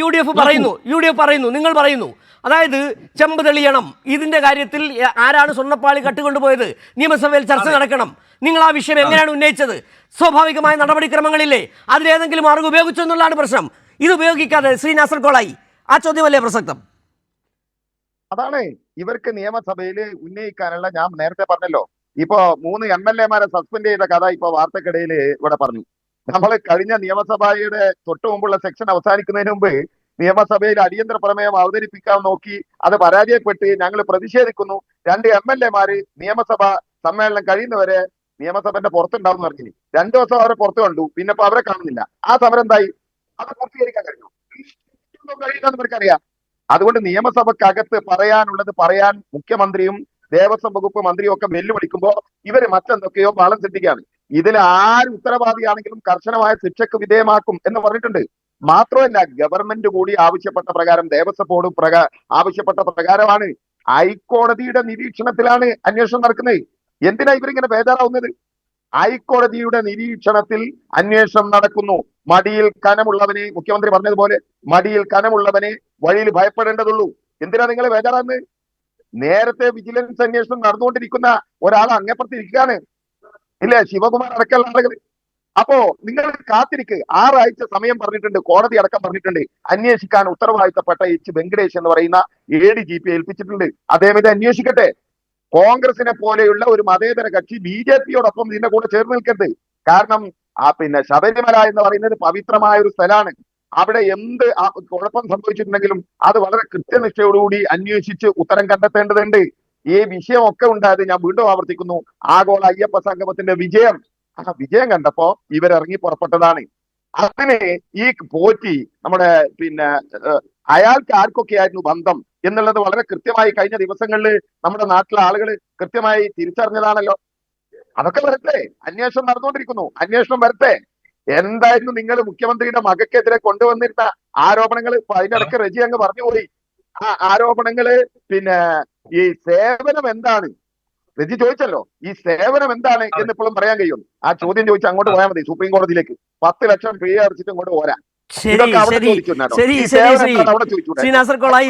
U D F പറയുന്നു U D F പറയുന്നു നിങ്ങൾ പറയുന്നു. അതായത് ചെമ്പ് തെളിയണം. ഇതിന്റെ കാര്യത്തിൽ ആരാണ് സ്വർണപ്പാളി കട്ടുകൊണ്ടുപോയത്? നിയമസഭയിൽ ചർച്ച നടക്കണം. നിങ്ങൾ ആ വിഷയം എങ്ങനെയാണ് ഉന്നയിച്ചത്? സ്വാഭാവികമായ നടപടിക്രമങ്ങളില്ലേ അതിലേതെങ്കിലും മാർഗം ഉപയോഗിച്ചു എന്നുള്ളതാണ് പ്രശ്നം. ഇത് ഉപയോഗിക്കാതെ ശ്രീ നാസർ കോളായി. ആ ചോദ്യമല്ലേ പ്രസക്തം? അതാണ് ഇവർക്ക് നിയമസഭയിൽ ഉന്നയിക്കാനുള്ള ഞാൻ നേരത്തെ പറഞ്ഞല്ലോ. ഇപ്പോ മൂന്ന് എം എൽ എമാരെ സസ്പെൻഡ് ചെയ്ത കഥ ഇപ്പൊ വാർത്തക്കിടയിൽ ഇവിടെ പറഞ്ഞു. നമ്മൾ കഴിഞ്ഞ നിയമസഭയുടെ തൊട്ടു മുമ്പുള്ള സെക്ഷൻ അവസാനിക്കുന്നതിന് മുമ്പ് നിയമസഭയിൽ അടിയന്തര പ്രമേയം അവതരിപ്പിക്കാൻ നോക്കി അത് പരാജയപ്പെട്ട് ഞങ്ങൾ പ്രതിഷേധിക്കുന്നു. രണ്ട് എം എൽ എമാര് നിയമസഭ സമ്മേളനം കഴിയുന്നവരെ നിയമസഭന്റെ പുറത്തുണ്ടാവും പറഞ്ഞു രണ്ടു ദിവസം അവരെ പുറത്തു കണ്ടു. പിന്നെ ഇപ്പൊ അവരെ കാണുന്നില്ല. ആ സമരം എന്തായി? അത് പൂർത്തീകരിക്കാൻ കഴിഞ്ഞു. ഇവർക്കറിയാം. അതുകൊണ്ട് നിയമസഭക്കകത്ത് പറയാനുള്ളത് പറയാൻ മുഖ്യമന്ത്രിയും ദേവസ്വം വകുപ്പ് മന്ത്രിയും ഒക്കെ വെല്ലുവിളിക്കുമ്പോ ഇവർ മറ്റെന്തൊക്കെയോ പാളം തെറ്റിക്കുകയാണ് ഇതിൽ ആര് ഉത്തരവാദിയാണെങ്കിലും കർശനമായ ശിക്ഷക്ക് വിധേയമാക്കും എന്ന് പറഞ്ഞിട്ടുണ്ട്. മാത്രമല്ല ഗവൺമെന്റ് കൂടി ആവശ്യപ്പെട്ട പ്രകാരം ദേവസ്വം ബോർഡ് പ്രകാ ആവശ്യപ്പെട്ട പ്രകാരമാണ് ഹൈക്കോടതിയുടെ നിരീക്ഷണത്തിലാണ് അന്വേഷണം നടക്കുന്നത്. എന്തിനാ ഇവരിങ്ങനെ ബേജാറാവുന്നത്? ഹൈക്കോടതിയുടെ നിരീക്ഷണത്തിൽ അന്വേഷണം നടക്കുന്നു. മടിയിൽ കനമുള്ളവനെ മുഖ്യമന്ത്രി പറഞ്ഞതുപോലെ മടിയിൽ കനമുള്ളവനെ വഴിയിൽ ഭയപ്പെടേണ്ടതുള്ളൂ. എന്തിനാ നിങ്ങൾ ബേജാറാന്ന് നേരത്തെ വിജിലൻസ് അന്വേഷണം നടന്നുകൊണ്ടിരിക്കുന്ന ഒരാൾ അങ്ങേപ്പുറത്ത് ഇരിക്കുകയാണ്. ഇല്ലേ? ശിവകുമാർ അടക്കമുള്ള ആളുകൾ അപ്പോ നിങ്ങൾ കാത്തിരിക്ക്. ആറാഴ്ച സമയം പറഞ്ഞിട്ടുണ്ട്. കോടതി അടക്കം പറഞ്ഞിട്ടുണ്ട്. അന്വേഷിക്കാൻ ഉത്തരവാദിത്തപ്പെട്ട എച്ച് വെങ്കടേഷ് എന്ന് പറയുന്ന ഡി ജി പി ഏൽപ്പിച്ചിട്ടുണ്ട്. അദ്ദേഹം ഇത് അന്വേഷിക്കട്ടെ. കോൺഗ്രസിനെ പോലെയുള്ള ഒരു മതേതര കക്ഷി ബി ജെ പിയോടൊപ്പം ഇതിന്റെ കൂടെ ചേർന്ന് നിൽക്കരുത്. കാരണം ആ പിന്നെ ശബരിമല എന്ന് പറയുന്നത് പവിത്രമായ ഒരു സ്ഥലമാണ്. അവിടെ എന്ത് കുഴപ്പം സംഭവിച്ചിട്ടുണ്ടെങ്കിലും അത് വളരെ കൃത്യനിഷ്ഠയോടുകൂടി അന്വേഷിച്ച് ഉത്തരം കണ്ടെത്തേണ്ടതുണ്ട്. ഈ വിഷയമൊക്കെ ഉണ്ടായത് ഞാൻ വീണ്ടും ആവർത്തിക്കുന്നു. ആഗോള അയ്യപ്പ സംഗമത്തിന്റെ വിജയം. ആ വിജയം കണ്ടപ്പോ ഇവരിറങ്ങി പുറപ്പെട്ടതാണ്. അതിന് ഈ പോറ്റി നമ്മുടെ പിന്നെ അയാൾക്ക് അയാൾക്ക് ആർക്കൊക്കെയായിരുന്നു ബന്ധം എന്നുള്ളത് വളരെ കൃത്യമായി കഴിഞ്ഞ ദിവസങ്ങളിൽ നമ്മുടെ നാട്ടിലെ ആളുകൾ കൃത്യമായി തിരിച്ചറിഞ്ഞതാണല്ലോ. അതൊക്കെ വരട്ടെ. അന്വേഷണം നടന്നുകൊണ്ടിരിക്കുന്നു. അന്വേഷണം വരട്ടെ. എന്തായിരുന്നു നിങ്ങൾ മുഖ്യമന്ത്രിയുടെ മകക്കെതിരെ കൊണ്ടുവന്നിരുന്ന ആരോപണങ്ങൾ അതിനിടയ്ക്ക് റജി അങ്ങ് പറഞ്ഞുപോയി ആ ആരോപണങ്ങൾ പിന്നെ ഈ സേവനം എന്താണ്? രജി ചോദിച്ചല്ലോ. ഈ സേവനം എന്താണ് എന്ന് ഇപ്പോഴും പറയാൻ കഴിയും ആ ചോദ്യം ചോദിച്ച് അങ്ങോട്ട് പോയാൽ മതി. സുപ്രീം കോടതിയിലേക്ക് പത്ത് ലക്ഷം ഫീ അടച്ചിട്ട് ഇങ്ങോട്ട് പോരാ. ശരി ശരി? ശരി ഈ ശരി സേവനം ശ്രീ. എന്താണ് അവിടെ ചോദിച്ചൂടെ? ശ്രീ നാസർ കോളായി